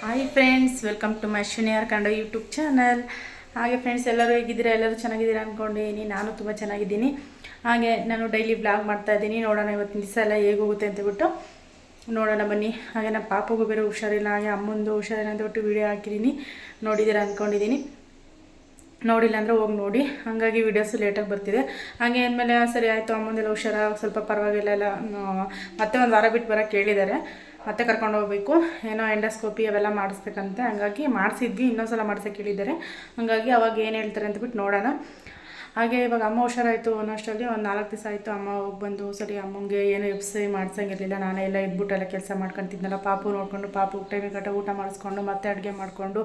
Hi friends welcome to my ಶೂನಿಯರ್ Kannada YouTube channel ಹಾಗೆ friends ಎಲ್ಲರೂ ಹೇಗಿದ್ದೀರಾ? ಎಲ್ಲರೂ ಚೆನ್ನಾಗಿದ್ದೀರಾ ಅಂದ್ಕೊಂಡಿದ್ದೀನಿ ನಾನು ತುಂಬ ಚೆನ್ನಾಗಿದ್ದೀನಿ. ಹಾಗೆ ನಾನು ಡೈಲಿ ಬ್ಲಾಗ್ ಮಾಡ್ತಾ ಇದ್ದೀನಿ. ನೋಡೋಣ ಇವತ್ತಿನ ದಿವಸ ಎಲ್ಲ ಹೇಗೆ ಹೋಗುತ್ತೆ ಅಂತ ಬಿಟ್ಟು ನೋಡೋಣ ಬನ್ನಿ. ಹಾಗೆ ನಮ್ಮ ಪಾಪಗೂ ಬೇರೆ ಹುಷಾರಿಲ್ಲ. ಹಾಗೆ ಅಮ್ಮಂದು ಹುಷಾರಿಲ್ಲ ಅಂತ ಬಿಟ್ಟು ವೀಡಿಯೋ ಹಾಕಿದ್ದೀನಿ. ನೋಡಿದ್ದೀರಾ ಅಂದ್ಕೊಂಡಿದ್ದೀನಿ ನೋಡಿಲ್ಲ ಅಂದರೆ ಹೋಗಿ ನೋಡಿ. ಹಾಗಾಗಿ ವೀಡಿಯೋಸು ಲೇಟಾಗಿ ಬರ್ತಿದೆ. ಹಾಗೆ ಅಂದಮೇಲೆ, ಸರಿ ಆಯಿತು, ಅಮ್ಮಂದೆಲ್ಲ ಹುಷಾರಾಗಿ ಸ್ವಲ್ಪ ಪರವಾಗಿಲ್ಲ ಎಲ್ಲ ಮತ್ತೆ ಒಂದು ವಾರ ಬಿಟ್ಟು ಬರೋಕ್ಕೆ ಕೇಳಿದ್ದಾರೆ ಮತ್ತೆ ಕರ್ಕೊಂಡು ಹೋಗಬೇಕು. ಏನೋ ಎಂಡೋಸ್ಕೋಪಿ ಅವೆಲ್ಲ ಮಾಡಿಸ್ಬೇಕಂತೆ. ಹಾಗಾಗಿ ಮಾಡಿಸಿದ್ವಿ. ಇನ್ನೊಂದ್ಸಲ ಮಾಡಿಸೋಕೆ ಕೇಳಿದ್ದಾರೆ ಹಾಗಾಗಿ ಅವಾಗ ಏನು ಹೇಳ್ತಾರೆ ಅಂತ ಬಿಟ್ಟು ನೋಡೋಣ. ಹಾಗೆ ಇವಾಗ ಅಮ್ಮ ಹುಷಾರಾಯಿತು ಅನ್ನೋಷ್ಟರಲ್ಲಿ ಒಂದು ನಾಲ್ಕು ದಿವಸ ಆಯಿತು ಅಮ್ಮ ಹೋಗಿ ಬಂದು, ಸರಿ, ಅಮ್ಮಂಗೆ ಏನು ಎಪ್ಸೈ ಮಾಡ್ಸಂಗಿರಲಿಲ್ಲ. ನಾನೇ ಎಲ್ಲ ಇದ್ಬಿಟ್ಟು ಎಲ್ಲ ಕೆಲಸ ಮಾಡ್ಕೊತಿದ್ನಲ್ಲ. ಪಾಪು ನೋಡಿಕೊಂಡು, ಪಾಪು ಟೈಮಿಗೆ ಕಟ್ಟ ಊಟ ಮಾಡಿಸ್ಕೊಂಡು, ಮತ್ತೆ ಅಡುಗೆ ಮಾಡಿಕೊಂಡು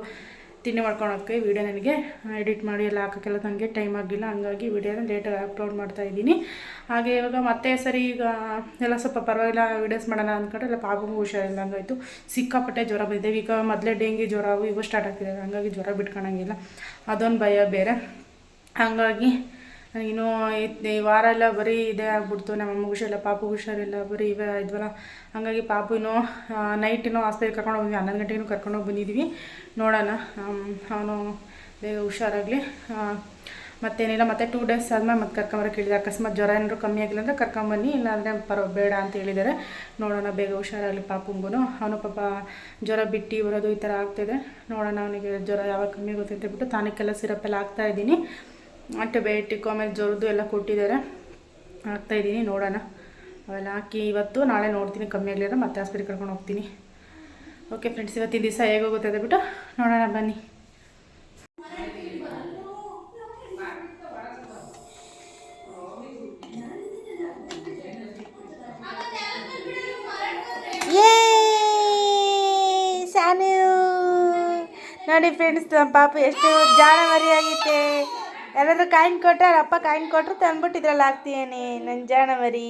ತಿಂಡಿ ಮಾಡ್ಕೊಂಡು ವಿಡಿಯೋ ನನಗೆ ಎಡಿಟ್ ಮಾಡಿ ಎಲ್ಲ ಹಾಕೋಕ್ಕೆಲ್ಲ ನನಗೆ ಟೈಮ್ ಆಗಿಲ್ಲ. ಹಂಗಾಗಿ ವೀಡಿಯೋನ ಲೇಟಾಗಿ ಅಪ್ಲೋಡ್ ಮಾಡ್ತಾ ಇದ್ದೀನಿ. ಹಾಗೆ ಇವಾಗ ಮತ್ತೆ ಸರಿ ಈಗ, ಎಲ್ಲ ಸ್ವಲ್ಪ ಪರವಾಗಿಲ್ಲ ವೀಡಿಯೋಸ್ ಮಾಡೋಣ ಅಂದ್ಕೊಂಡ್ರೆ ಎಲ್ಲ ಪಾಪಗೂ ಹುಷಾರಿಲ್ಲ ಹಂಗಾಯ್ತು. ಸಿಕ್ಕಾಪಟ್ಟೆ ಜ್ವರ ಬಂದಿದೆ. ಈಗ ಮೊದಲೇ ಡೆಂಗಿ ಜ್ವರ ಅವು ಇವು ಸ್ಟಾರ್ಟ್ ಆಗ್ತಿದೆ. ಹಂಗಾಗಿ ಜ್ವರ ಬಿಟ್ಕೊಳಂಗಿಲ್ಲ. ಅದೊಂದು ಭಯ ಬೇರೆ. ಹಾಗಾಗಿ ಇನ್ನೂ ಈ- ವಾರ ಎಲ್ಲ ಬರೀ ಇದೇ ಆಗ್ಬಿಡ್ತು. ನಮ್ಮ ಹುಷಾರಿಲ್ಲ, ಪಾಪು ಹುಷಾರಿಲ್ಲ, ಬರೀ ಇವೆ, ಇದ್ವಲ್ಲ. ಹಾಗಾಗಿ ಪಾಪುನೂ ನೈಟಿನೂ ಆಸ್ಪತ್ರೆಗೆ ಕರ್ಕೊಂಡು ಹೋಗಿ ಹನ್ನೊಂದು ಗಂಟೆಗೂ ಕರ್ಕೊಂಡು ಹೋಗಿ ಬಂದಿದ್ವಿ. ನೋಡೋಣ. ಅವನು ಬೇಗ ಹುಷಾರಾಗಲಿ. ಮತ್ತೇನಿಲ್ಲ, ಮತ್ತೆ ಟೂ ಡೇಸ್ ಆದಮೇಲೆ ಮತ್ತೆ ಕರ್ಕೊಂಬರಕ್ಕೆ ಹೇಳಿದೆ ಅಕಸ್ಮಾತ್ ಜ್ವರ ಏನಾದರೂ ಕಮ್ಮಿ ಆಗಿಲ್ಲ ಅಂದರೆ ಕರ್ಕೊಂಬನ್ನಿ, ಇಲ್ಲಾಂದರೆ ಪರ, ಬೇಡ ಅಂತ ಹೇಳಿದ್ದಾರೆ. ನೋಡೋಣ, ಬೇಗ ಹುಷಾರಾಗಲಿ ಪಾಪುಂಗೂ ಅವನು ಪಾಪ ಜ್ವರ ಬಿಟ್ಟು ಬರೋದು ಈ ಥರ ಆಗ್ತಿದೆ ನೋಡೋಣ ಅವನಿಗೆ ಜ್ವರ ಯಾವಾಗ ಕಮ್ಮಿ ಆಗುತ್ತೆ ಅಂತ ಬಿಟ್ಟು ತಾನಕ್ಕೆಲ್ಲ ಸಿರಪ್ ಎಲ್ಲ ಹಾಕ್ತಾ ಇದ್ದೀನಿ. ಆಂಟಿಬಯೋಟಿಕ್ ಆಮೇಲೆ ಜ್ವರದ್ದು ಎಲ್ಲ ಕೊಟ್ಟಿದ್ದಾರೆ. ಹಾಕ್ತಾಯಿದ್ದೀನಿ ನೋಡೋಣ. ಅವೆಲ್ಲ ಹಾಕಿ ಇವತ್ತು, ನಾಳೆ ನೋಡ್ತೀನಿ ಕಮ್ಮಿ ಆಗಲಿಲ್ಲ ಮತ್ತೆ ಆಸ್ಪತ್ರೆ ಕರ್ಕೊಂಡು ಹೋಗ್ತೀನಿ. ಓಕೆ ಫ್ರೆಂಡ್ಸ್ ಇವತ್ತಿನ ದಿವಸ ಹೇಗೋಗುತ್ತೆ ಬಿಟ್ಟು ನೋಡೋಣ, ಬನ್ನಿ. ನೋಡಿ ಫ್ರೆಂಡ್ಸ್ ನಮ್ಮ ಪಾಪು ಎಷ್ಟು ಜಾಣ ಮರಿಯಾಗಿತ್ತೆ ಯಾರಾದ್ರೂ ಕಾಯಿನ್ ಕೊಟ್ಟರೆ ಅಪ್ಪ ಕಾಯಿನ್ ಕೊಟ್ಟರು ತಂದ್ಬಿಟ್ಟು ಇದ್ರಲ್ಲಿ ಹಾಕ್ತೀನಿ ನನ್ನ ಜಾಣ ಮರಿ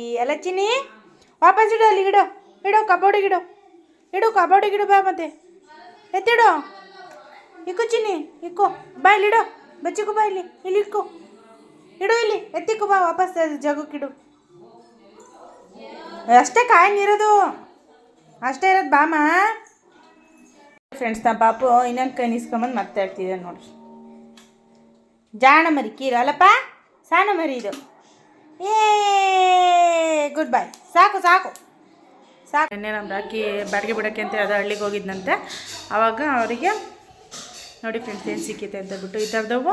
ವಾಪಸ್ ಇಡು ಅಲ್ಲಿ, ಇಡು. ಇಡು ಕಬೋರ್ಡಿಗೆ ಇಡು. ಇಡು ಕಬೋರ್ಡಿಗೆ ಇಡು, ಬಾ ಮತ್ತೆ. ಎತ್ತಿಡು. ಇಕ್ಕು ಚಿನ್ನಿ, ಇಕ್ಕು. ಬಾ ಇಲ್ಲಿ ಇಡು. ಬಾ ಇಲ್ಲಿ. ಇಲ್ಲಿ ಇಕ್ಕು. ಇಡು ಇಲ್ಲಿ. ಎತ್ತಿಕ್ಕು ಬಾ ವಾಪಸ್ ಜಗಕ್ಕಿಡು ಅಷ್ಟೇ ಕಾಯಿನ್ ಇರೋದು. ಅಷ್ಟೇ ಇರೋದು ಬಾಮ ಫ್ರೆಂಡ್ಸ್ ನಮ್ಮ ಪಾಪು, ಇನ್ನೊಂದು ಕೈ ನಿಸ್ಕೊಂಬಂದು ಮತ್ತೆ ಹೇಳ್ತಿದ್ದೆ ನೋಡ್ರಿ. ಜಾಣ ಮರಿ ಕೀರು ಅಲ್ಲಪ್ಪ? ಸಾಣ ಮರಿ ಇದು ಏ ಗುಡ್ ಬಾಯ್ ಸಾಕು ಸಾಕು. ಸಾಕು. ನಿನ್ನೆ ನಮ್ದು ಅಕ್ಕಿ ಬಾಡಿಗೆ ಬಿಡೋಕ್ಕೆ ಅಂತ ಅದು ಹಳ್ಳಿಗೆ ಹೋಗಿದ್ನಂತೆ. ಆವಾಗ ಅವರಿಗೆ, ನೋಡಿ ಫ್ರೆಂಡ್ಸ್ ಏನು ಸಿಕ್ಕಿದೆ ಅಂತ ಬಿಟ್ಟು ಈ ಥರದವು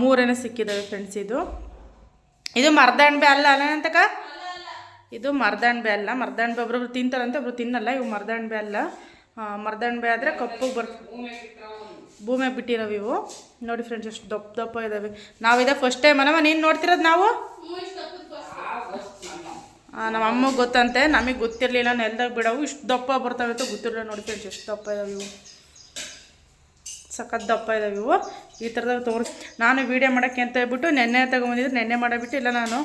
ಮೂರೇನೋ ಸಿಕ್ಕಿದ್ದಾವೆ ಫ್ರೆಂಡ್ಸ್ ಇದು. ಇದು ಮರ್ದಾಣ್ಬೆ ಅಲ್ಲ ಅಲ್ಲ ಅಂತಕ ಇದು ಮರ್ದಾಣ್ಬೆ ಅಲ್ಲ. ಮರ್ದಾಣ್ಬೆ ಒಬ್ರೊಬ್ರು ತಿಂತಾರಂತೆ, ಒಬ್ರು ತಿನ್ನಲ್ಲ, ಇವು ಮರ್ದಾಣ್ಬೆ ಅಲ್ಲ. ಮರದಾಣ್ಬೆ ಆದರೆ ಕಪ್ಪಗೆ ಬರ್ ಭೂಮಿಯಾಗ ಬಿಟ್ಟಿರೋವು ಇವು ನೋಡಿ ಫ್ರೆಂಡ್ಸ್ ಎಷ್ಟು ದಪ್ಪ ದಪ್ಪ ಇದ್ದಾವೆ ನಾವಿದೆ ಫಸ್ಟ್ ಟೈಮ್ ಅಲ್ಲವ ನೀನು ನೋಡ್ತಿರೋದು ನಾವು? ನಮ್ಮ ಅಮ್ಮಗೆ ಗೊತ್ತಂತೆ, ನಮಗೆ ಗೊತ್ತಿರಲಿಲ್ಲ, ನೆಲ್ದಾಗ ಬಿಡವು. ಇಷ್ಟು ದಪ್ಪ ಬರ್ತವೆ ಅಂತ ಗೊತ್ತಿರಲಿಲ್ಲ ನೋಡಿ ಫ್ರೆಂಡ್ಸ್ ಎಷ್ಟು ದಪ್ಪ ಇದಾವೆ ಇವು. ಸಖತ್ ದಪ್ಪ ಇದಾವೆ ಇವು. ಈ ಥರದಾಗ ತೋರಿಸ್ ನಾನು ವೀಡಿಯೋ ಮಾಡೋಕ್ಕೆ ಅಂತ ಹೇಳ್ಬಿಟ್ಟು ನೆನ್ನೆ ತೊಗೊಂಬಂದಿದ್ರೆ. ನೆನ್ನೆ ಮಾಡಿಬಿಟ್ಟು ಇಲ್ಲ ನಾನು,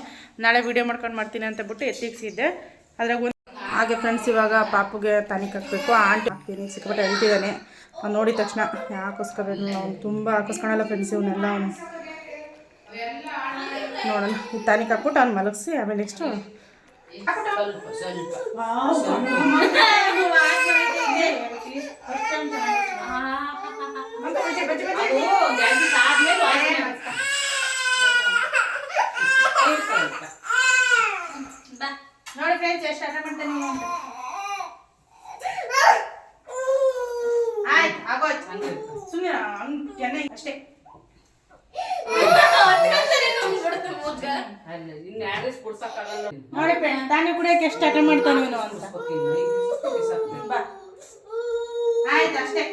ನಾಳೆ ವೀಡಿಯೋ ಮಾಡ್ಕೊಂಡು ಮಾಡ್ತೀನಿ ಅಂತ ಬಿಟ್ಟು ಎತ್ತಿಗ್ಸಿದ್ದೆ. ಅದ್ರಾಗ ಒಂದು ಹಾಗೆ ಫ್ರೆಂಡ್ಸ್ ಇವಾಗ ಪಾಪುಗೆ ತಾನಿಗೆ ಹಾಕಬೇಕು. ಆಂಟಿ ಹಾಕ್ತೀನಿ ಸಿಕ್ಕಾಪಟ್ಟೆ ಹೇಳ್ತಿದ್ದಾನೆ. ನೋಡಿದ ತಕ್ಷಣ ಹಾಕಿಸ್ಕೋಬೇಕು ಅವ್ನು ತುಂಬ ಹಾಕಿಸ್ಕೊಳಲ್ಲ ಫ್ರೆಂಡ್ಸ್ ಇವನ್ನೆಲ್ಲ ಅವನು. ನೋಡೋಣ. ಈ ತಾನಿಗೆ ಹಾಕ್ಬಿಟ್ಟು ಅವ್ನು ಮಲಗಿಸಿ, ಆಮೇಲೆ ನೆಕ್ಸ್ಟು ನೋಡಿ ಫ್ರೆಂಡ್ಸ್ ಎಷ್ಟು ಆಟ ಮಾಡ್ತಾನೆ ಇವ ಅಂತ. ಆಯ್ತು ಆಗೋಯ್ತು ಸುಮ್ಮನೆ ಹಂಗ್ ಕೆನೆ ಅಷ್ಟೇ ನೋಡಿ ಫ್ರೆಂಡ್ಸ್ ತಾನೇ ಕುಡಿಯಕ್ಕೆ ಎಷ್ಟು ಆಟ ಮಾಡ್ತಾನೆ ಇವನು ಅಂತ ಬಾ ಆಯ್ತು ಅಷ್ಟೇ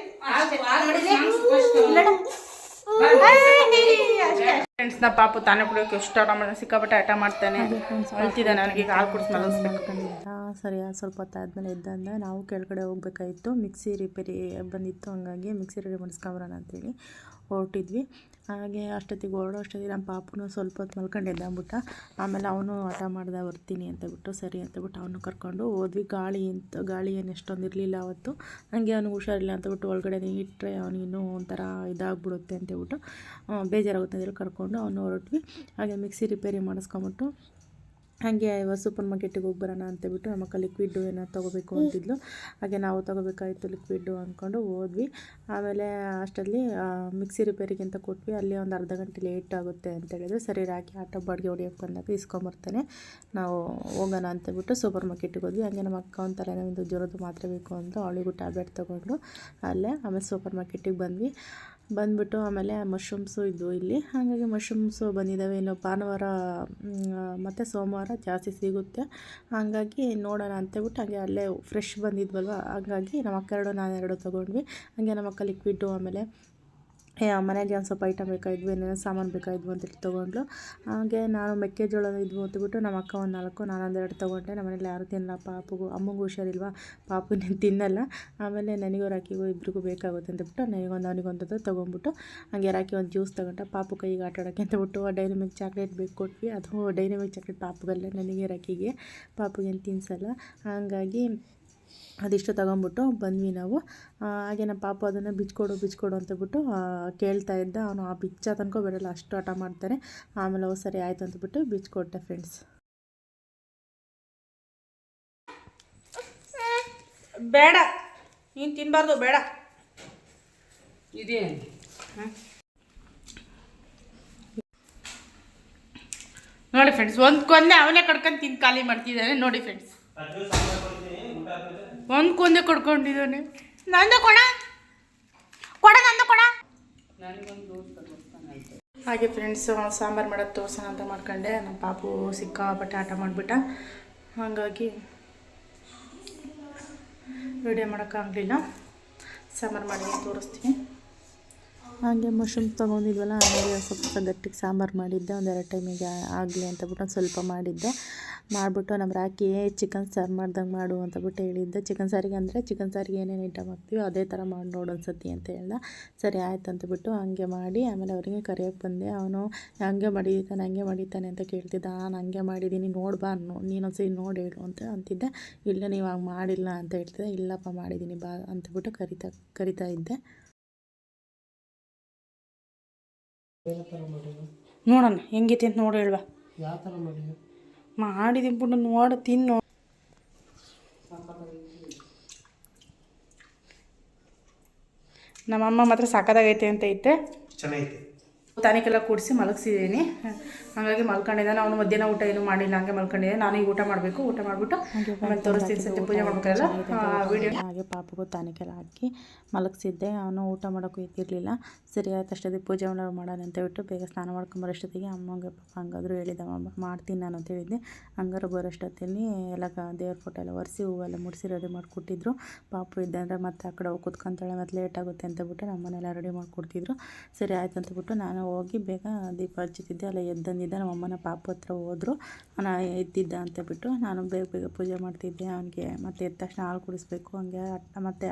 ಫ್ರೆಂಡ್ಸ್ ಪಾಪ ತಾನೇ ಕುಡಿಯೋಕೆ ಎಷ್ಟು ಆಟ ಮಾಡ ಸಿಕ್ಕಾಪಟ್ಟೆ ಆಟ ಮಾಡ್ತಾನೆ. ಅಳ್ತಿದ್ದಾನೆ ನನಗೆ ಹಾಲು ಕುಡಿಸಿ ಮಲಗಿಸ್ಬೇಕು ಸರಿ ಸ್ವಲ್ಪ ಹೊತ್ತಾದ್ಮೇಲೆ ಎದ್ದಂದ ನಾವು ಕೆಳಗಡೆ ಹೋಗ್ಬೇಕಾಗಿತ್ತು ಮಿಕ್ಸಿ ರಿಪೇರಿ ಬಂದಿತ್ತು ಹಂಗಾಗಿ ಮಿಕ್ಸಿ ರೆಡಿ ಮಾಡಿಸ್ಕೊಂಬರೋಣ ಅಂತೇಳಿ. ಹೊರಟಿದ್ವಿ. ಹಾಗೆ ಅಷ್ಟೊತ್ತಿಗೆ ಹೊರಡೋ, ಅಷ್ಟೊತ್ತಿಗೆ ನಮ್ಮ ಪಾಪುನು ಸ್ವಲ್ಪ ಹೊತ್ತು ಮಲ್ಕೊಂಡು ಅಂದ್ಬಿಟ್ಟ, ಆಮೇಲೆ ಅವನು ಹಠ ಮಾಡ್ದೆ ಬರ್ತೀನಿ ಅಂತ ಬಿಟ್ಟು, ಸರಿ ಅಂತ ಬಿಟ್ಟು ಅವನು ಕರ್ಕೊಂಡು ಹೋದ್ವಿ. ಗಾಳಿ ಅಂತ ಗಾಳಿ ಏನು ಎಷ್ಟೊಂದು ಇರಲಿಲ್ಲ ಅವತ್ತು. ಹಂಗೆ ಅವ್ನಿಗೆ ಹುಷಾರಿಲ್ಲ ಅಂತ ಬಿಟ್ಟು ಒಳಗಡೆ ಇಟ್ಟರೆ ಅವನಿನ್ನೂ ಒಂಥರ ಇದಾಗ್ಬಿಡುತ್ತೆ ಅಂತೇಳ್ಬಿಟ್ಟು ಬೇಜಾರಾಗುತ್ತೆ ಅಂತೇಳಿ ಕರ್ಕೊಂಡು ಅವನು ಹೊರಟ್ವಿ. ಹಾಗೆ ಮಿಕ್ಸಿ ರಿಪೇರಿ ಮಾಡಿಸ್ಕೊಂಬಿಟ್ಟು ಹಾಗೆ ಸೂಪರ್ ಮಾರ್ಕೆಟಿಗೆ ಹೋಗಿ ಬರೋಣ ಅಂತೇಳ್ಬಿಟ್ಟು ನಮ್ಮ ಅಕ್ಕ ಲಿಕ್ವಿಡ್ಡು ಏನೋ ತೊಗೋಬೇಕು ಅಂತಿದ್ಲು. ಹಾಗೆ ನಾವು ತೊಗೋಬೇಕಾಯಿತು ಲಿಕ್ವಿಡ್ಡು ಅಂದ್ಕೊಂಡು ಹೋದ್ವಿ. ಆಮೇಲೆ ಅಷ್ಟರಲ್ಲಿ ಮಿಕ್ಸಿ ರಿಪೇರಿಗೆ ಅಂತ ಕೊಟ್ವಿ. ಅಲ್ಲಿ ಒಂದು ಅರ್ಧ ಗಂಟೆ ಲೇಟ್ ಆಗುತ್ತೆ ಅಂತ ಹೇಳಿದ್ರು. ಸರಿ, ರಾಕಿ ಆಟೋ ಬಾಡಿಗೆ ಹೊಡಿಯೋಕೆ ಬಂದಾಗ ಇಸ್ಕೊಂಬರ್ತಾನೆ. ನಾವು ಹೋಗೋಣ ಅಂತೇಳ್ಬಿಟ್ಟು ಸೂಪರ್ ಮಾರ್ಕೆಟಿಗೆ ಹೋದ್ವಿ. ಹಾಗೆ ನಮ್ಮ ಅಕ್ಕ ಒಂದು ಜ್ವರದ ಮಾತ್ರೆ ಬೇಕು ಅಂತ ಅವಳಿಗೂ ಟ್ಯಾಬ್ಲೆಟ್ ತೊಗೊಂಡು ಅಲ್ಲೇ ಆಮೇಲೆ ಸೂಪರ್ ಮಾರ್ಕೆಟಿಗೆ ಬಂದ್ವಿ. ಬಂದ್ಬಿಟ್ಟು ಆಮೇಲೆ ಮಶ್ರೂಮ್ಸು ಇದ್ವು ಇಲ್ಲಿ. ಹಾಗಾಗಿ ಮಶ್ರೂಮ್ಸು ಬಂದಿದ್ದಾವೆ ಇನ್ನು ಭಾನುವಾರ ಮತ್ತು ಸೋಮವಾರ ಜಾಸ್ತಿ ಸಿಗುತ್ತೆ. ಹಾಗಾಗಿ ನೋಡೋಣ ಅಂತೇಳ್ಬಿಟ್ಟು ಹಾಗೆ ಅಲ್ಲೇ ಫ್ರೆಶ್ ಬಂದಿದ್ವಲ್ವ? ಹಾಗಾಗಿ ನಮ್ಮ ಅಕ್ಕ ಎರಡು, ನಾನು ಎರಡು ತೊಗೊಂಡ್ವಿ. ಹಾಗೆ ನಮ್ಮ ಅಕ್ಕ ಲಿಕ್ವಿಡ್ಡು ಆಮೇಲೆ ಮನೆಗೆ ಒಂದು ಸ್ವಲ್ಪ ಐಟಮ್ ಬೇಕಾಗಿದ್ವು, ಏನೇನು ಸಾಮಾನು ಬೇಕಾಗಿದ್ವು ಅಂತೇಳಿ ತೊಗೊಂಡ್ಲು ಹಾಗೆ ನಾನು ಮೆಕ್ಕೆಜೋಳ ಇದ್ವು ಅಂತಬಿಟ್ಟು ನಮ್ಮ ಅಕ್ಕ ಒಂದು ನಾಲ್ಕು, ನಾನೊಂದು ಎರಡು ತೊಗೊಂಡೆ. ನಮ್ಮ ಮನೇಲಿ ಯಾರು ತಿನ್ನಲ್ಲ, ಪಾಪುಗೂ, ಅಮ್ಮಂಗೂ ಹುಷಾರಿಲ್ವ? ಪಾಪು ನೀನು ತಿನ್ನಲ್ಲ. ಆಮೇಲೆ ನನಗೂ ರಾಕಿಗೂ ಇಬ್ರಿಗೂ ಬೇಕಾಗುತ್ತೆ ಅಂತಬಿಟ್ಟು ನನಗೊಂದು ಅವನಿಗೊಂದು ತೊಗೊಂಡ್ಬಿಟ್ಟು ಹಾಗೆ ರಾಕಿ ಒಂದು ಜ್ಯೂಸ್ ತಗೊಂಡ, ಪಾಪು ಕೈಗೆ ಆಟ ಆಡೋಕ್ಕೆ ಅಂತಬಿಟ್ಟು ಡೈರಿ ಮಿಲ್ಕ್ ಚಾಕ್ಲೇಟ್ ಬೇಕು ಕೊಟ್ವಿ. ಅದು ಡೈರಿ ಮಿಲ್ಕ್ ಚಾಕ್ಲೇಟ್ ಪಾಪುಗಲ್ಲ ನನಗೆ ರಾಕಿಗೆ ಪಾಪುಗೇನು ತಿನ್ಸಲ್ಲ. ಹಾಗಾಗಿ ಅದಿಷ್ಟು ತಗೊಂಬಿಟ್ಟು ಬಂದ್ವಿ ನಾವು. ಹಾಗೆ ನಮ್ಮ ಪಾಪ ಅದನ್ನು ಬಿಚ್ಕೊಡು ಬಿಚ್ಕೊಡು ಅಂತಬಿಟ್ಟು ಕೇಳ್ತಾ ಇದ್ದ. ಅವನು ಆ ಬಿಚ್ಚ ತನಕ ಬಿಡಲ್ಲ ಅಷ್ಟು ಆಟ ಮಾಡ್ತಾನೆ. ಆಮೇಲೆ ಓ ಸರಿ ಆಯಿತು ಅಂತಬಿಟ್ಟು ಬಿಚ್ಕೊಟ್ಟೆ ಫ್ರೆಂಡ್ಸ್ ಬೇಡ ನೀನು ತಿನ್ನಬಾರ್ದು ಬೇಡ. ಇದೇ ನೋಡಿ ಫ್ರೆಂಡ್ಸ್ ಒಂದು ಕೊಂದೆ ಅವನೇ ಕಡ್ಕೊಂಡು ತಿಂದು ಖಾಲಿ ಮಾಡ್ತಿದ್ದಾನೆ. ನೋಡಿ ಫ್ರೆಂಡ್ಸ್ ಒಂದು ಕೊಂದೆ ಕೊಡ್ಕೊಂಡಿದ್ದಾನೆ. ನಂದು ಕೊಡ. ಕೊಡ ನಂದು ಕೊಡ. ಹಾಗೆ ಫ್ರೆಂಡ್ಸ್ ಸಾಂಬಾರು ಮಾಡೋದು ತೋರ್ಸೋಣ ಅಂತ ಮಾಡ್ಕೊಂಡೆ. ನಮ್ಮ ಪಾಪು ಸಿಕ್ಕಾಪಟ್ಟೆ ಆಟ ಮಾಡಿಬಿಟ್ಟ. ಹಾಗಾಗಿ ವಿಡಿಯೋ ಮಾಡೋಕ್ಕಾಗಲಿಲ್ಲ ಸಾಂಬಾರು ಮಾಡಿ ತೋರಿಸ್ತೀನಿ. ಹಾಗೆ ಮಶ್ರೂಮ್ ತೊಗೊಂಡಿದ್ವಲ್ಲ, ಹಾಗೆ ಸ್ವಲ್ಪ ಗಟ್ಟಿಗೆ ಸಾಂಬಾರು ಮಾಡಿದ್ದೆ. ಒಂದೆರಡು ಟೈಮಿಗೆ ಆಗಲಿ ಅಂತಬಿಟ್ಟು ಒಂದು ಸ್ವಲ್ಪ ಮಾಡಿದ್ದೆ. ಮಾಡಿಬಿಟ್ಟು ನಮ್ಮ ರಾಕಿ ಚಿಕನ್ ಸಾರು ಮಾಡ್ದಂಗೆ ಮಾಡು ಅಂತಬಿಟ್ಟು ಹೇಳಿದ್ದೆ. ಚಿಕನ್ ಸಾರಿಗೆ ಅಂದರೆ ಚಿಕನ್ ಸಾರಿಗೆ ಏನೇನು ಐಟಮ್ ಹಾಕ್ತೀವಿ, ಅದೇ ಥರ ಮಾಡಿ ನೋಡು ಒಂದ್ಸತಿ ಅಂತ ಹೇಳ್ದ. ಸರಿ, ಆಯ್ತು ಅಂತಬಿಟ್ಟು ಹಂಗೆ ಮಾಡಿ, ಆಮೇಲೆ ಅವರಿಗೆ ಕರೆಯೋಕ್ಕೆ ಬಂದೆ. ಅವನು, ಹಂಗೆ ಮಾಡಿದ್ದಾನೆ ಹಂಗೆ ಮಾಡಿದ್ದಾನೆ ಅಂತ ಕೇಳ್ತಿದ್ದ. ನಾನು ಹಂಗೆ ಮಾಡಿದ್ದೀನಿ ನೋಡ್ಬಾ ನೀನೊಂದ್ಸರಿ ನೋಡಿ ಹೇಳು ಅಂತ ಅಂತಿದ್ದೆ. ಇಲ್ಲ, ನೀವು ಹಂಗೆ ಮಾಡಿಲ್ಲ ಅಂತ ಹೇಳ್ತಿದ್ದೆ. ಇಲ್ಲಪ್ಪ, ಮಾಡಿದ್ದೀನಿ, ಬಾ ಅಂತಬಿಟ್ಟು ಕರಿತಾ ಕರಿತಾ ಇದ್ದೆ. ನೋಡೋಣ ಹೆಂಗೈತೆ ಅಂತ ನೋಡಿ ಹೇಳ್ವಾ. ಯಾವ ಥರ ಮಾಡಿದ್ರು ಮಾಡಿದ್ದೀನಿ ಬಿಟ್ಟು ನೋಡು ತಿನ್ನು. ನಮ್ಮಮ್ಮ ಮಾತ್ರ ಸಾಕದಾಗೈತೆ ಅಂತ ಐತೆ ಚೆನ್ನಾಗೈತೆ. ತಾನಿಕೆಲ್ಲ ಕೂಡಿಸಿ ಮಲಗಿಸಿದ್ದೀನಿ. ಹಾಗಾಗಿ ಮಲ್ಕೊಂಡಿದ್ದಾನೆ. ಅವನು ಮಧ್ಯಾಹ್ನ ಊಟ ಏನು ಮಾಡಿಲ್ಲ. ಹಂಗೆ ಮಲ್ಕೊಂಡಿದ್ದೆ ನಾನು ಈಗ ಊಟ ಮಾಡಬೇಕು. ಊಟ ಮಾಡಿಬಿಟ್ಟು ಆಮೇಲೆ ತೋರಿಸ್ತೀನಿ ಸತ್ಯ ಪೂಜೆ ಮಾಡ್ಬೇಕಲ್ಲ ವಿಡಿಯೋ ಹಾಗೆ ಪಾಪಗೂ ತಾನಿಕೆಲ್ಲ ಹಾಕಿ ಮಲಗಿಸಿದ್ದೆ. ಅವನು ಊಟ ಮಾಡೋಕ್ಕೂ ಇದ್ದಿರಲಿಲ್ಲ ಸರಿ ಆಯ್ತು ಅಷ್ಟೊತ್ತಿಗೆ ಪೂಜೆ ಮಾಡೋ ಮಾಡೋಣ ಅಂತ ಬಿಟ್ಟು ಬೇಗ ಸ್ನಾನ ಮಾಡ್ಕೊಂಬರೋಷ್ಟೊತ್ತಿಗೆ ಅಮ್ಮಂಗೆ ಪಾಪ ಹಂಗಾದ್ರು ಹೇಳಿದ್ದೆ ಅಮ್ಮ ಮಾಡ್ತೀನಿ ನಾನು ಅಂತ ಹೇಳಿದ್ದೆ. ಹಂಗಾರು ಬರೋಷ್ಟೊತ್ತಲ್ಲಿ ಎಲ್ಲ ದೇವ್ರ ಫೋಟೋ ಎಲ್ಲ ಒರೆಸಿ ಹೂವೆಲ್ಲ ಮುಡಿಸಿ ರೆಡಿ ಮಾಡಿಕೊಟ್ಟಿದ್ರು. ಪಾಪು ಇದ್ದಂದ್ರೆ ಮತ್ತೆ ಆ ಕಡೆ ಹೋಗಿ ಕುತ್ಕೊಂತಾಳೆ. ಮತ್ತು ಲೇಟ್ ಆಗುತ್ತೆ ಅಂತ ಬಿಟ್ಟು ನಮ್ಮನೆಲ್ಲ ರೆಡಿ ಮಾಡಿಕೊಡ್ತಿದ್ರು. ಸರಿ ಆಯ್ತು ಅಂತ ಬಿಟ್ಟು ನಾನು ಹೋಗಿ ಬೇಗ ದೀಪ ಹಚ್ಚುತ್ತಿದ್ದೆ ಅಲ್ಲ ಎದ್ದಂದಿದ್ದೆ ನಮ್ಮ ಅಮ್ಮನ ಪಾಪ ಹತ್ರ ಹೋದರು. ನಾ ಎದ್ದಿದ್ದ ಅಂತ ಬಿಟ್ಟು ನಾನು ಬೇಗ ಬೇಗ ಪೂಜೆ ಮಾಡ್ತಿದ್ದೆ. ಅವನಿಗೆ ಮತ್ತೆ ಎದ್ದ ತಕ್ಷಣ ಹಾಲು ಕುಡಿಸ್ಬೇಕು. ಹಂಗೆ ಮತ್ತೆ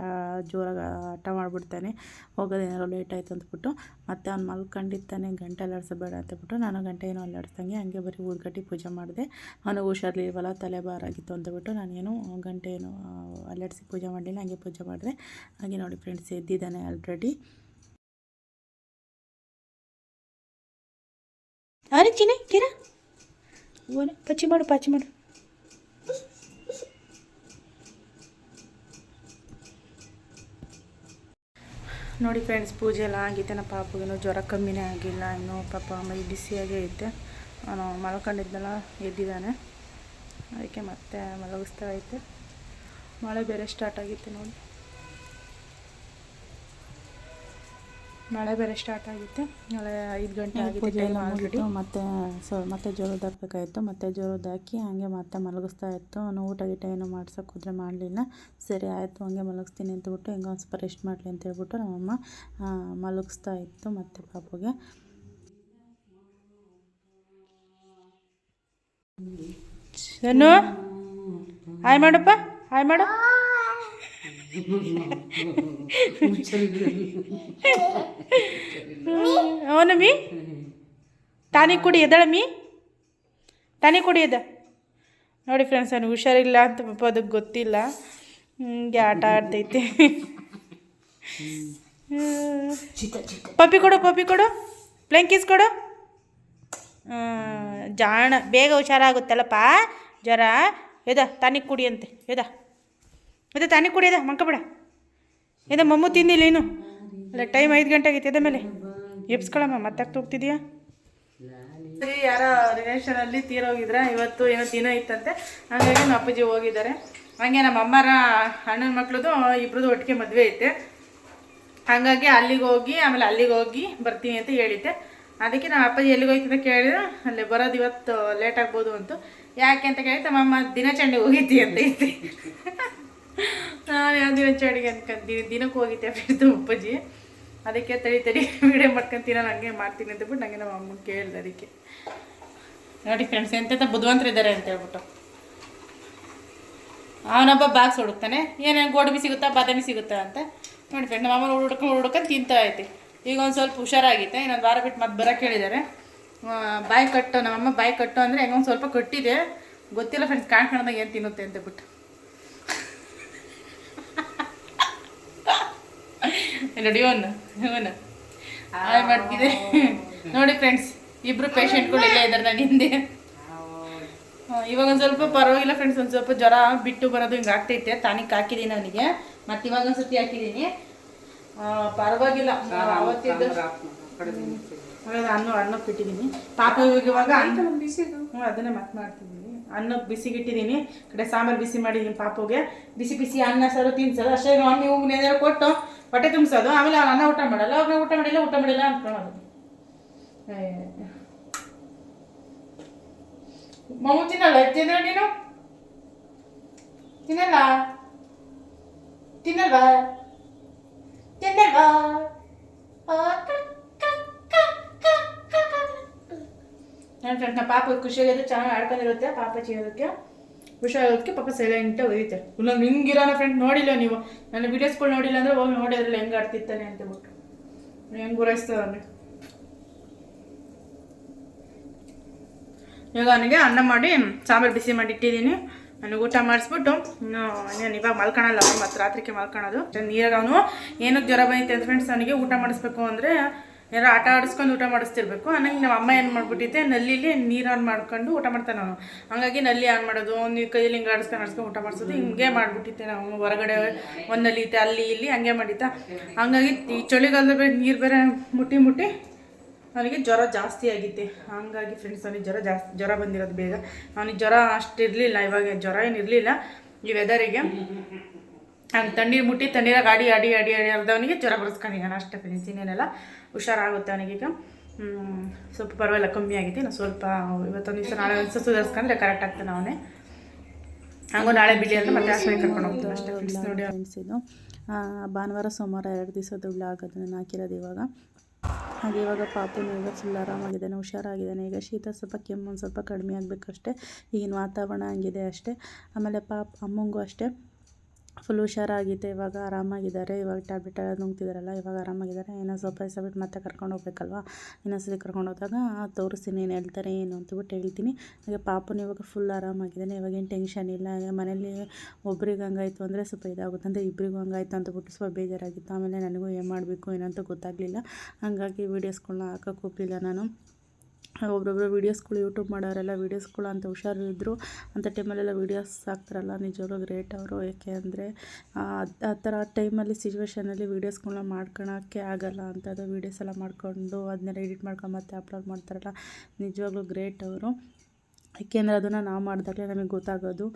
ಜೋರಾಗಿ ಹಠ ಮಾಡಿಬಿಡ್ತಾನೆ. ಹೋಗೋದೇನಾದ್ರು ಲೇಟ್ ಆಯಿತು ಅಂದ್ಬಿಟ್ಟು ಮತ್ತೆ ಅವ್ನು ಮಲ್ಕೊಂಡಿರ್ತಾನೆ. ಗಂಟೆ ಅಲ್ಲಾಡಿಸಬೇಡ ಅಂತಬಿಟ್ಟು ನಾನು ಗಂಟೆ ಏನೋ ಅಲ್ಲಾಡ್ಸ್ದಂಗೆ ಹಂಗೆ ಬರೀ ಊದ್ಗಟ್ಟಿ ಪೂಜೆ ಮಾಡಿದೆ. ಅವನಿಗೆ ಹುಷಾರ್ಲಿಲ್ವಲ್ಲ ತಲೆ ಬಾರಾಗಿತ್ತು ಅಂತಬಿಟ್ಟು ನಾನೇನು ಗಂಟೆ ಏನು ಅಲ್ಲಾಡಿಸಿ ಪೂಜೆ ಮಾಡಲಿಲ್ಲ. ಹಂಗೆ ಪೂಜೆ ಮಾಡಿದೆ. ಹಾಗೆ ನೋಡಿ ಫ್ರೆಂಡ್ಸ್ ಎದ್ದಿದ್ದಾನೆ ಆಲ್ರೆಡಿ ಅರೆ ಚಿನ್ನ ಕಿರ ಓನೆ ಪಚ್ಚಿ ಮಾಡು ಪಚ್ಚಿ ಮಾಡು. ನೋಡಿ ಫ್ರೆಂಡ್ಸ್ ಪೂಜೆ ಎಲ್ಲ ಆಗಿತ್ತೆ. ನಮ್ಮ ಪಾಪಗೂ ಜ್ವರ ಕಮ್ಮಿನೇ ಆಗಿಲ್ಲ. ಇನ್ನೂ ಪಾಪ ಆಮೇಲೆ ಬಿಸಿಯಾಗೇ ಐತೆ ಅವನು ಮಲ್ಕೊಂಡಿದ್ದೆಲ್ಲ ಎದ್ದಿದ್ದಾನೆ. ಅದಕ್ಕೆ ಮತ್ತೆ ಮಲಗಿಸ್ತಾ ಐತೆ ಮಳೆ ಬೇರೆ ಸ್ಟಾರ್ಟ್ ಆಗಿತ್ತು ನೋಡಿ. ಮಳೆ ಬೇರೆ ಸ್ಟಾರ್ಟ್ ಆಗಿತ್ತು. ಮಳೆ ಐದು ಗಂಟೆ ಪೂಜೆ ಎಲ್ಲ ಆಲ್ರೆಡಿ. ಮತ್ತೆ ಸೊ ಮತ್ತೆ ಜೋರದ್ದು ಹಾಕ್ಬೇಕಾಯಿತು ಮತ್ತೆ ಜೋರದಾಕಿ ಹಂಗೆ ಮತ್ತೆ ಮಲಗಿಸ್ತಾ ಇತ್ತು. ಅವನು ಊಟ ಗೀಟ ಏನು ಮಾಡ್ಸೋಕೆ ಹೋದ್ರೆ ಮಾಡಲಿಲ್ಲ. ಸರಿ ಆಯಿತು ಹಂಗೆ ಮಲಗಿಸ್ತೀನಿ ಅಂತಬಿಟ್ಟು ಹೆಂಗೆ ಒಂದು ಸ್ವಲ್ಪ ರೆಸ್ಟ್ ಮಾಡಲಿ ಅಂತ ಹೇಳ್ಬಿಟ್ಟು ನಮ್ಮಮ್ಮ ಮಲಗಿಸ್ತಾ ಇತ್ತು ಮತ್ತೆ ಪಾಪುಗೆ ಹಾಯ್ ಮಾಡಪ್ಪ ಹಾಯ್ ಮಾಡು. ಅವನಮ್ಮಿ ಟಾನಿಕ್ ಕುಡಿ ಎದಳಮ್ಮಿ ತಾನಿಗೆ ಕುಡಿ ಎದ ನೋಡಿ ಫ್ರೆಂಡ್ಸ್ ಅವನು ಹುಷಾರಿಲ್ಲ ಅಂತ ಪಾಪ ಅದಕ್ಕೆ ಗೊತ್ತಿಲ್ಲ. ಹಿಂಗೆ ಆಟ ಆಡ್ತೈತೆ. ಪಪ್ಪಿ ಕೊಡು ಪಪ್ಪಿ ಕೊಡು. ಪ್ಲಂಕೀಸ್ ಕೊಡು. ಜಾಣ, ಬೇಗ ಹುಷಾರಾಗುತ್ತಲ್ಲಪ್ಪ. ಜ್ವರ. ಎದ ತಾನಿಗೆ ಕುಡಿಯಂತೆ ಎದ ಎದ ತಾನಿಗೆ ಕುಡಿಯದ ಮಂಕಬೇಡ ಏನ ಮಮ್ಮು ತಿಂದಿಲ್ಲ ಏನು ಅಲ್ಲ ಟೈಮ್ ಐದು ಗಂಟೆ ಆಗೈತೆ ಅದ ಮೇಲೆ. ಎಬ್ಸ್ಕೊಳಮ್ಮ ಮತ್ತೆ ಹೋಗ್ತಿದ್ಯಾ ಸರಿ ರಿಲೇಷನ್ ಅಲ್ಲಿ ತೀರೋಗಿದ್ರ, ಇವತ್ತು ಏನೋ ದಿನ ಇತ್ತಂತೆ. ಹಂಗಾಗಿ ನಮ್ಮ ಅಪ್ಪಾಜಿ ಹೋಗಿದ್ದಾರೆ. ಹಂಗೆ ನಮ್ಮ ಅಮ್ಮರ ಅಣ್ಣನ ಮಕ್ಳದು ಇಬ್ರದ್ದು ಒಟ್ಟಿಗೆ ಮದುವೆ ಐತೆ. ಹಾಗಾಗಿ ಅಲ್ಲಿಗೆ ಹೋಗಿ, ಆಮೇಲೆ ಅಲ್ಲಿಗೆ ಹೋಗಿ ಬರ್ತೀನಿ ಅಂತ ಹೇಳಿದ್ದೆ. ಅದಕ್ಕೆ ನಮ್ಮ ಅಪ್ಪಾಜಿ ಎಲ್ಲಿಗೆ ಅಂತ ಕೇಳಿದ್ರೆ, ಅಲ್ಲಿ ಬರೋದು ಇವತ್ತು ಲೇಟ್ ಆಗ್ಬೋದು ಅಂತ. ಯಾಕೆ ಅಂತ ಕೇಳಿ ನಮ್ಮ ಅಮ್ಮ ದಿನಚಂಡಿಗೆ ಹೋಗಿದ್ದಿ ಅಂತ ಐತಿ ನಾನು ಯಾವ ದಿನಚಂಡಿಗೆ ಅನ್ಕೊಂತೀನಿ. ದಿನಕ್ಕೆ ಹೋಗಿದ್ದೆ ಬಿಡ್ತು ಅಪ್ಪಾಜಿ. ಅದಕ್ಕೆ ತಡಿ ತಡಿ, ವಿಡಿಯೋ ಮಾಡ್ಕೊಂತೀನ ನನಗೆ ಮಾಡ್ತೀನಿ ಅಂತ ಬಿಟ್ಟು ನನಗೆ ನಮ್ಮ ಅಮ್ಮನ ಕೇಳಿದೆ ಅದಕ್ಕೆ. ನೋಡಿ ಫ್ರೆಂಡ್ಸ್ ಎಂತೆಂಥ ಬುದ್ಧಿವಂತರಿದ್ದಾರೆ ಅಂತ ಹೇಳ್ಬಿಟ್ಟು. ಅವನೊಬ್ಬ ಬಾಕ್ಸ್ ಹುಡುಕ್ತಾನೆ. ಏನೇನು ಗೋಡಂಬಿ ಸಿಗುತ್ತಾ, ಬಾದಾಮಿ ಸಿಗುತ್ತಾ ಅಂತ. ನೋಡಿ ಫ್ರೆಂಡ್ ನಮ್ಮ ಅಮ್ಮ ಹುಡುಕೊಂಡು ಹುಡುಕೊಂಡು ತಿಂತಾ ಐತೆ ಈಗ ಒಂದು ಸ್ವಲ್ಪ ಹುಷಾರಾಗಿತ್ತೆ ಇನ್ನೊಂದು ವಾರ ಬಿಟ್ಟು ಮತ್ತೆ ಬರೋಕೆ ಹೇಳಿದ್ದಾರೆ. ಬಾಯಿ ಕಟ್ಟು ನಮ್ಮಮ್ಮ ಬಾಯಿ ಕಟ್ಟು ಅಂದರೆ ಹೆಂಗೊಂದು ಸ್ವಲ್ಪ ಕಟ್ಟಿದೆ. ಗೊತ್ತಿಲ್ಲ ಫ್ರೆಂಡ್ಸ್ ಕಾಣ್ಕೊಂಡಾಗ ಏನು ತಿನ್ನುತ್ತೆ ಅಂತ ಬಿಟ್ಟು ನೋಡಿ ಇವನು ಇವನು ಹಾಯ್ ಮಾಡ್ತಿದೆ. ನೋಡಿ ಫ್ರೆಂಡ್ಸ್ ಇಬ್ರು ಪೇಷಂಟ್ಗಳು ಇಲ್ಲೇ ಇದ್ದಾರೆ ನನ್ನ ಹಿಂದೆ. ಇವಾಗ ಒಂದು ಸ್ವಲ್ಪ ಪರವಾಗಿಲ್ಲ ಫ್ರೆಂಡ್ಸ್ ಒಂದು ಸ್ವಲ್ಪ ಜ್ವರ ಬಿಟ್ಟು ಬರೋದು ಹಿಂಗೆ ಆಗ್ತೈತೆ. ತಾನಿಗೆ ಹಾಕಿದ್ದೀನಿ ಅವನಿಗೆ. ಮತ್ತೆ ಇವಾಗ ಒಂದು ಸತಿ ಹಾಕಿದ್ದೀನಿ ಪರವಾಗಿಲ್ಲ. ಅವತ್ತಿದ್ದು ಅನ್ನ ಅನ್ನಕ್ಕೆ ಇಟ್ಟಿದ್ದೀನಿ ಪಾಪ ಇವಾಗ ಇವಾಗ ಹ್ಞೂ ಅದನ್ನೇ ಮತ್ತೆ ಮಾಡ್ತಿದ್ದೀನಿ ಅನ್ನಕ್ಕೆ ಬಿಸಿಗಿಟ್ಟಿದ್ದೀನಿ ಕಡೆ ಸಾಂಬಾರು ಬಿಸಿ ಮಾಡಿದ್ದೀನಿ ಪಾಪುಗೆ. ಬಿಸಿ ಬಿಸಿ ಅನ್ನ ಸಾರು ತಿನ್ಸೋದು. ಅಷ್ಟೇ ಅನ್ನ ಹೋಗಿ ಕೊಟ್ಟು ಹೊಟ್ಟೆ ತುಂಬಿಸೋದು ಆಮೇಲೆ ಅವ್ನು ಅನ್ನ ಊಟ ಮಾಡಲ್ಲ ಅವ್ರನ್ನ ಊಟ ಮಾಡಿಲ್ಲ ಊಟ ಮಾಡಿಲ್ಲ ಅಂದ್ಕೊಳ್ಳೋದು ಏ. ಮಮ್ಮು ತಿನ್ನಲ್ಲ ತಿಂದ್ರೆ ನೀನು ತಿನ್ನಲ್ಲ ತಿನ್ನಲ್ವಾ ತಿನ್ನಲ್ವಾ ನನ್ನ ಫ್ರೆಂಡ್ ನಮ್ಮ ಪಾಪ ಖುಷಿಯಾಗಿದೆ ಚೆನ್ನಾಗಿ ಆಡ್ಕೊಂಡಿರುತ್ತೆ ಪಾಪ ಚೀರೋದಕ್ಕೆ ಹುಷಾರೋದಕ್ಕೆ ಪಾಪ ಸೈಲೆಂಟ್ ಒಯ್ಯುತ್ತೆ. ಇನ್ನೊಂದು ಹಿಂಗಿರೋನ ಫ್ರೆಂಡ್ ನೋಡಿಲ್ಲ ನೀವು. ನನ್ನ ವೀಡಿಯೋಸ್ಗಳು ನೋಡಿಲ್ಲ ಅಂದ್ರೆ ಹೋಗಿ ನೋಡಿ ಅದ್ರಲ್ಲಿ ಹೆಂಗೆ ಆಡ್ತಿರ್ತಾನೆ ಅಂತ ಬಿಟ್ಟು ಹೆಂಗೆ ಗುರಾಯಿಸ್ತಾವೆ ಇವಾಗ ನನಗೆ ಅನ್ನ ಮಾಡಿ, ಸಾಂಬಾರು ಬಿಸಿ ಮಾಡಿ ಇಟ್ಟಿದ್ದೀನಿ. ನನಗೆ ಊಟ ಮಾಡಿಸ್ಬಿಟ್ಟು, ಇನ್ನು ಇವಾಗ ಮಲ್ಕೊಳಲ್ಲ ಅವನು, ಮತ್ತು ರಾತ್ರಿಗೆ ಮಲ್ಕೊಳೋದು ನೀರಾಗ ಅವನು, ಏನಕ್ಕೆ ಜ್ವರ ಬಂದಿತ್ತು ಅಂತ ಫ್ರೆಂಡ್ಸ್ ನನಗೆ ಊಟ ಮಾಡಿಸ್ಬೇಕು ಅಂದರೆ ಏನಾರು ಆಟ ಆಡಿಸ್ಕೊಂಡು ಊಟ ಮಾಡಿಸ್ತಿರ್ಬೇಕು. ಹಂಗಾಗಿ ನಮ್ಮ ಅಮ್ಮ ಏನು ಮಾಡಿಬಿಟ್ಟಿದ್ದೆ ನಲ್ಲಿಲಿ ನೀರು ಆನ್ ಮಾಡ್ಕೊಂಡು ಊಟ ಮಾಡ್ತಾನೆ ನಾನು ಹಂಗಾಗಿ ನಲ್ಲಿ ಆನ್ ಮಾಡೋದು, ಒಂದು ಕೈಯಲ್ಲಿ ಹಿಂಗೆ ಆಡಿಸ್ಕೊಂಡು ಆಡಿಸ್ಕೊಂಡು ಊಟ ಮಾಡಿಸೋದು, ಹಿಂಗೆ ಮಾಡಿಬಿಟ್ಟಿದ್ದೆ ನಾವು. ಹೊರಗಡೆ ಒಂದು ನಲ್ಲಿ ಇತ್ತೆ ಅಲ್ಲಿ ಇಲ್ಲಿ ಹಂಗೆ ಮಾಡಿದ್ದ. ಹಂಗಾಗಿ ಈ ಚಳಿಗಾಲದ ಬೇರೆ ನೀರು ಬೇರೆ ಮುಟ್ಟಿ ಮುಟ್ಟಿ ಅವನಿಗೆ ಜ್ವರ ಜಾಸ್ತಿ ಆಗಿತ್ತೆ ಹಂಗಾಗಿ ಫ್ರೆಂಡ್ಸ್ ಅವನಿಗೆ ಜ್ವರ ಜಾಸ್ತಿ, ಜ್ವರ ಬಂದಿರೋದು ಬೇಗ. ಅವನಿಗೆ ಜ್ವರ ಅಷ್ಟು ಇರಲಿಲ್ಲ, ಇವಾಗ ಜ್ವರ ಏನು ಇರಲಿಲ್ಲ. ಈ ವೆದರಿಗೆ ಹಂಗೆ ತಣ್ಣೀರು ಮುಟ್ಟಿ ತಣ್ಣೀರಾಗ ಗಾಡಿ ಆಡಿ ಆಡಿ ಅಡಿ ಅರ್ಧವನಿಗೆ ಜ್ವರ ಬರ್ಸ್ಕೊಂಡಿದ್ದಾನೆ ಅಷ್ಟೇ ಫ್ರೆಂಡ್ಸ್ ಇನ್ನೇನೆಲ್ಲ ಹುಷಾರಾಗುತ್ತೆ ಅವನಿಗೀಗ ಸ್ವಲ್ಪ ಪರವಾಗಿಲ್ಲ ಕಮ್ಮಿ ಆಗಿದೆ ನಾನು ಸ್ವಲ್ಪ ಇವತ್ತೊಂದು ದಿವಸ ನಾಳೆ ಒಂದು ದಿವಸ ಸುಧಾರಿಸ್ಕೊಂಡ್ರೆ ಕರೆಕ್ಟ್ ಆಗ್ತಾನೆ ಅವನೇ. ಹಂಗೂ ನಾಳೆ ಬಿಡಿ ಅಂತ ಮತ್ತೆ ಆಸ್ಪತ್ರೆ ಕರ್ಕೊಂಡು ಹೋಗ್ತೀವಿ ಅಷ್ಟೇ ಫ್ರೆಂಡ್ಸ್ ನೋಡಿ. ಫ್ರೆಂಡ್ಸ್ ಇದು ಭಾನುವಾರ ಸೋಮವಾರ ಎರಡು ದಿವಸದ ಬ್ಲಾಗ್ ಅದನ್ನು ನಾನು ಹಾಕಿರೋದು ಇವಾಗ. ಹಾಗೆ ಇವಾಗ ಪಾಪುನು ಈಗ ಫುಲ್ ಆರಾಮಾಗಿದ್ದಾನೆ ಹುಷಾರಾಗಿದ್ದಾನೆ. ಈಗ ಶೀತ ಸ್ವಲ್ಪ ಕೆಮ್ಮು ಒಂದು ಸ್ವಲ್ಪ ಕಡಿಮೆ ಆಗಬೇಕಷ್ಟೇ ಈಗಿನ ವಾತಾವರಣ ಹಂಗಿದೆ ಅಷ್ಟೇ. ಆಮೇಲೆ ಪಾಪ ಅಮ್ಮಂಗೂ ಅಷ್ಟೇ. ಫುಲ್ ಹುಷಾರಾಗಿದೆ ಇವಾಗ ಆರಾಮಾಗಿದ್ದಾರೆ. ಇವಾಗ ಟ್ಯಾಬ್ಲೆಟ್ ಎಲ್ಲ ನುಂಗ್ತಿದ್ದಾರಲ್ಲ ಇವಾಗ ಆರಾಮಾಗಿದ್ದಾರೆ. ಏನೋ ಸ್ವಲ್ಪ ದಿವಸ ಬಿಟ್ಟು ಮತ್ತೆ ಕರ್ಕೊಂಡು ಹೋಗ್ಬೇಕಲ್ವ? ಇನ್ನೊಂದ್ಸರಿ ಕರ್ಕೊಂಡು ಹೋದಾಗ ತೋರಿಸ್ತೀನಿ ಏನು ಹೇಳ್ತಾರೆ ಏನು? ಅಂತಬಿಟ್ಟು ಹೇಳ್ತೀನಿ. ಹಾಗೆ ಪಾಪನ ಇವಾಗ ಫುಲ್ ಆರಾಮಾಗಿದ್ದಾನೆ. ಇವಾಗ ಏನು ಟೆನ್ಷನ್ ಇಲ್ಲ. ಮನೇಲಿ ಒಬ್ರಿಗೆ ಹಂಗಾಯ್ತು ಅಂದರೆ ಸ್ವಲ್ಪ ಇದಾಗುತ್ತೆ. ಅಂದರೆ ಇಬ್ಬರಿಗೂ ಹಂಗಾಯ್ತು ಅಂತ ಬಿಟ್ಟು ಸ್ವಲ್ಪ ಬೇಜಾರಾಗಿತ್ತು. ಆಮೇಲೆ ನನಗೂ ಏನು ಮಾಡಬೇಕು, ಏನಂತ ಗೊತ್ತಾಗಲಿಲ್ಲ. ಹಾಗಾಗಿ ವೀಡಿಯೋಸ್ಗಳನ್ನ ಹಾಕೋಕೆ ಹೋಗಲಿಲ್ಲ ನಾನು. ಒಬ್ಬೊಬ್ಬರು ವೀಡಿಯೋಸ್ಗಳು ಯೂಟ್ಯೂಬ್ ಮಾಡೋರೆಲ್ಲ ವೀಡಿಯೋಸ್ಗಳು ಅಂತ ಹುಷಾರಿದ್ರು ಅಂಥ ಟೈಮಲ್ಲೆಲ್ಲ ವೀಡಿಯೋಸ್ ಹಾಕ್ತಾರಲ್ಲ, ನಿಜವಾಗ್ಲೂ ಗ್ರೇಟ್ ಅವರು. ಏಕೆ ಅಂದರೆ, ಆ ಥರ ಟೈಮಲ್ಲಿ, ಸಿಚುವೇಷನಲ್ಲಿ ವೀಡಿಯೋಸ್ಗಳನ್ನ ಮಾಡ್ಕೊಳಕ್ಕೆ ಆಗಲ್ಲ ಅಂಥದ್ದು. ವೀಡಿಯೋಸ್ ಎಲ್ಲ ಮಾಡಿಕೊಂಡು ಅದನ್ನೆಲ್ಲ ಎಡಿಟ್ ಮಾಡ್ಕೊಂಡು ಮತ್ತೆ ಅಪ್ಲೋಡ್ ಮಾಡ್ತಾರಲ್ಲ, ನಿಜವಾಗ್ಲೂ ಗ್ರೇಟ್ ಅವರು. ಏಕೆಂದರೆ ಅದನ್ನು ನಾವು ಮಾಡಿದಾಗಲೇ ನಮಗೆ ಗೊತ್ತಾಗೋದು.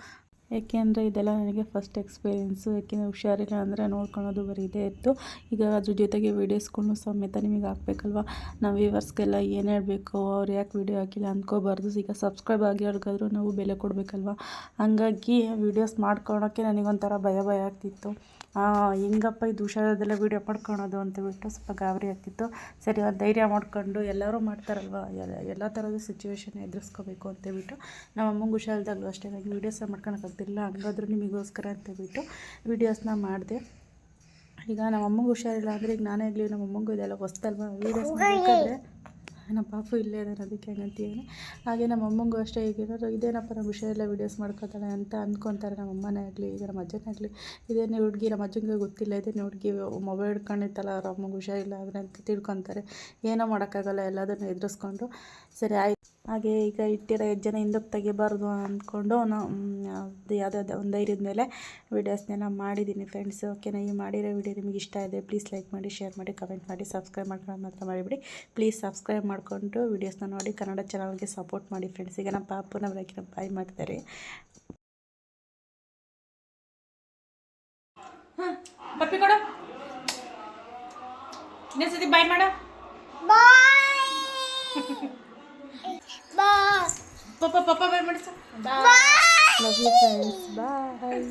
ಏಕೆಂದರೆ ಇದೆಲ್ಲ ನನಗೆ ಫಸ್ಟ್ ಎಕ್ಸ್ಪೀರಿಯೆನ್ಸು ಏಕೆಂದರೆ ಹುಷಾರಿಲ್ಲ ಅಂದರೆ ನೋಡ್ಕೊಳೋದು ಬರೀ ಇದೇ ಇತ್ತು. ಈಗ ಅದ್ರ ಜೊತೆಗೆ ವೀಡಿಯೋಸ್ಗಳ್ನು ಸಮೇತ ನಿಮಗೆ ಹಾಕ್ಬೇಕಲ್ವ? ನಾವು ವ್ಯೂವರ್ಸ್ಗೆಲ್ಲ ಏನು ಹೇಳಬೇಕು, ಅವ್ರು ಯಾಕೆ ವೀಡಿಯೋ ಹಾಕಿಲ್ಲ ಅಂದ್ಕೋಬಾರ್ದು ಈಗ ಸಬ್ಸ್ಕ್ರೈಬ್ ಆಗಿರೋರ್ಗಾದ್ರೂ ನಾವು ಬೆಲೆ ಕೊಡಬೇಕಲ್ವ? ಹಾಗಾಗಿ ವೀಡಿಯೋಸ್ ಮಾಡ್ಕೊಳೋಕ್ಕೆ ನನಗೊಂಥರ ಭಯ ಭಯ ಆಗ್ತಿತ್ತು. ಹೆಂಗಪ್ಪ ಇದು ಹುಷಾರದೆಲ್ಲ ವೀಡಿಯೋ ಮಾಡ್ಕೊಳೋದು? ಅಂತ ಬಿಟ್ಟು ಸ್ವಲ್ಪ ಗಾಬರಿ ಆಗ್ತಿತ್ತು. ಸರಿ, ಒಂದು ಧೈರ್ಯ ಮಾಡ್ಕೊಂಡು ಎಲ್ಲರೂ ಮಾಡ್ತಾರಲ್ವ? ಎಲ್ಲ ಥರದ ಸಿಚುವೇಶನ್ ಎದುರಿಸ್ಕೋಬೇಕು ಅಂತೇಳ್ಬಿಟ್ಟು ನಮ್ಮ ಅಮ್ಮಂಗೆ ಹುಷಾರಿದ್ದಾಗಲೂ ಅಷ್ಟೇ. ನನಗೆ ವೀಡಿಯೋಸ್ನ ಮಾಡ್ಕೊಳಕ್ಕಾಗ್ತಿಲ್ಲ ಹಂಗಾದ್ರೂ ನಿಮಗೋಸ್ಕರ ಅಂತೇಳ್ಬಿಟ್ಟು ವೀಡಿಯೋಸ್ನ ಮಾಡಿದೆ. ಈಗ ನಮ್ಮ ಅಮ್ಮಂಗೆ ಹುಷಾರಿಲ್ಲ ಅಂದರೆ ಈಗ ನಾನೇ ಆಗಲಿ, ನಮ್ಮ ಅಮ್ಮಂಗೂ ಇದೆಲ್ಲ ಹೊಸ್ತಲ್ವ ವೀಡಿಯೋಸ್ ಮಾಡಬೇಕಾದ್ರೆ ನಮ್ಮ ಪಾಪು ಇಲ್ಲೇ ಇದ್ದಾನೆ ಅದಕ್ಕೆ ಹಂಗಂತೀನಿ ಹಾಗೆ ನಮ್ಮ ಅಮ್ಮಂಗೂ ಅಷ್ಟೇ ಈಗಿರೋರು ಇದೇನಪ್ಪ ನಮ್ಮ ಹುಷಾರಿಲ್ಲ ವೀಡಿಯೋಸ್ ಮಾಡ್ಕೊತಾಳೆ ಅಂತ ಅಂದ್ಕೊತಾರೆ ನಮ್ಮ ಅಮ್ಮನೇ ಆಗಲಿ, ಈಗ ನಮ್ಮ ಅಜ್ಜನೇ ಆಗಲಿ. ಇದೇನೇ ಹುಡುಗಿ, ನಮ್ಮ ಅಜ್ಜನಿಗೆ ಗೊತ್ತಿಲ್ಲ, ಇದೇನೇ ಹುಡುಗಿ ಮೊಬೈಲ್ ಹಿಡ್ಕೊಂಡಿತ್ತಲ್ಲ ಅವ್ರ ಅಮ್ಮಂಗೆ ಹುಷಾರಿಲ್ಲ ಅಂತ ತಿಳ್ಕೊತಾರೆ. ಏನೋ ಮಾಡೋಕ್ಕಾಗಲ್ಲ, ಎಲ್ಲದನ್ನು ಎದುರಿಸ್ಕೊಂಡು. ಸರಿ, ಆಯ್ತು. ಹಾಗೆ ಈಗ ಇಟ್ಟಿರೋ ಹೆಜ್ಜೆನ ಹಿಂದಕ್ಕೆ ತೆಗಿಬಾರ್ದು ಅಂದ್ಕೊಂಡು ಅದು ಯಾವುದಾದ್ರು ಒಂದು ಧೈರ್ಯದ ಮೇಲೆ ವೀಡಿಯೋಸ್ನೆಲ್ಲ ಮಾಡಿದ್ದೀನಿ ಫ್ರೆಂಡ್ಸ್. ಓಕೆನಾ? ಈ ಮಾಡಿರೋ ವೀಡಿಯೋ ನಿಮಗೆ ಇಷ್ಟ ಇದೆ ಪ್ಲೀಸ್ ಲೈಕ್ ಮಾಡಿ ಶೇರ್ ಮಾಡಿ ಕಮೆಂಟ್ ಮಾಡಿ ಸಬ್ಸ್ಕ್ರೈಬ್ ಮಾಡ್ಕೊಂಡು ಮಾತ್ರ ಮಾಡಿಬಿಡಿ ಪ್ಲೀಸ್ ಸಬ್ಸ್ಕ್ರೈಬ್ ಮಾಡಿಕೊಂಡು ವೀಡಿಯೋಸ್ನ ನೋಡಿ ಕನ್ನಡ ಚಾನಲ್ಗೆ ಸಪೋರ್ಟ್ ಮಾಡಿ ಫ್ರೆಂಡ್ಸ್. ಈಗ ನಮ್ಮ ಪಾಪುನ ಬೆಳಕಿನ ಬಾಯ್ ಮಾಡ್ತಾರೆ. ಪಪ್ಪಿ ಕೊಡು. ಇನ್ನೊಂದ್ಸತಿ ಬಾಯ್ ಮಾಡು. ಪಪ್ಪ ಪಪ್ಪ bye bye love you friends bye